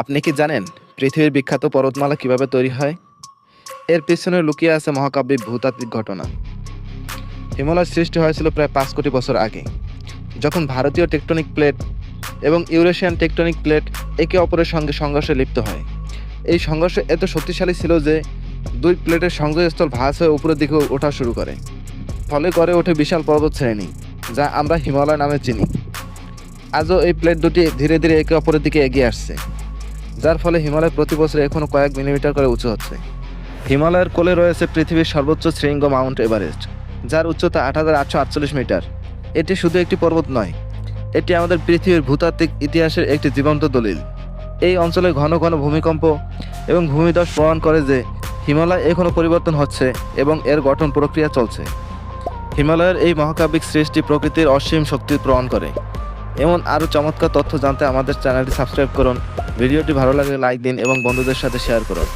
আপনি কি জানেন পৃথিবীর বিখ্যাত পর্বতমালা কীভাবে তৈরি হয়? এর পেছনে লুকিয়ে আছে মহাকাব্যিক ভূতাত্ত্বিক ঘটনা। হিমালয় সৃষ্টি হয়েছিল প্রায় পাঁচ কোটি বছর আগে। যখন ভারতীয় টেকটনিক প্লেট এবং ইউরেশিয়ান টেকটনিক প্লেট একে অপরের সঙ্গে সংঘর্ষে লিপ্ত হয়। এই সংঘর্ষ এত শক্তিশালী ছিল যে দুই প্লেটের সংযোগস্থল ভাঁজ হয়ে উপরের দিকে ওঠা শুরু করে। ফলে গড়ে ওঠে বিশাল পর্বত শ্রেণি, যা আমরা হিমালয় নামে চিনি। আজও এই প্লেট দুটি ধীরে ধীরে একে অপরের দিকে এগিয়ে আসছে। যার ফলে হিমালয় প্রতি বছর এখনও কয়েক মিলিমিটার করে উঁচু হচ্ছে। হিমালয়ের কোলে রয়েছে পৃথিবীর সর্বোচ্চ শৃঙ্গ মাউন্ট এভারেস্ট, যার উচ্চতা আট হাজার আটশো আটচল্লিশ মিটার। এটি শুধু একটি পর্বত নয়, এটি আমাদের পৃথিবীর ভূতাত্ত্বিক ইতিহাসের একটি জীবন্ত দলিল। এই অঞ্চলে ঘন ঘন ভূমিকম্প এবং ভূমিধস প্রমাণ করে যে হিমালয় এখনও পরিবর্তন হচ্ছে এবং এর গঠন প্রক্রিয়া চলছে। হিমালয়ের এই মহাকাব্যিক সৃষ্টি প্রকৃতির অসীম শক্তি প্রমাণ করে। এমন আরও চমৎকার তথ্য জানতে আমাদের চ্যানেলটি সাবস্ক্রাইব করুন। ভিডিওটি ভালো লাগলে লাইক দিন এবং বন্ধুদের সাথে শেয়ার করুন।